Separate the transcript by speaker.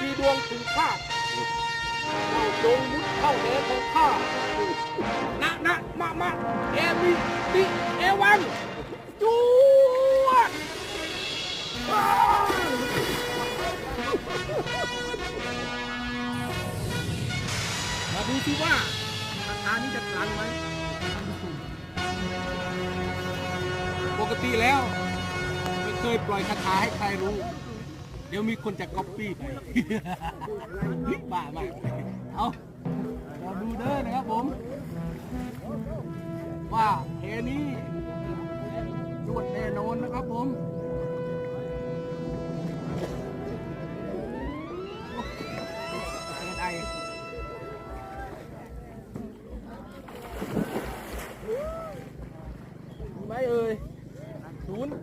Speaker 1: มีดวงถึงคาดเจ้าจงมุดเข้าแหของข้านะนะมามาเอมิติเอวันจวดมาดูสิว่าคาถานี้จะคลังไหมปกติแล้ว ไม่เคยปล่อยคาถาให้ใครรู้ เดี๋ยวมีคนจะก๊อปปี้ไป บ้ามากเอาเราดูเด้อนะครับผม ว่าเทนี้รวดแน่นอนนะครับผมไม่เอ่ยศูนย์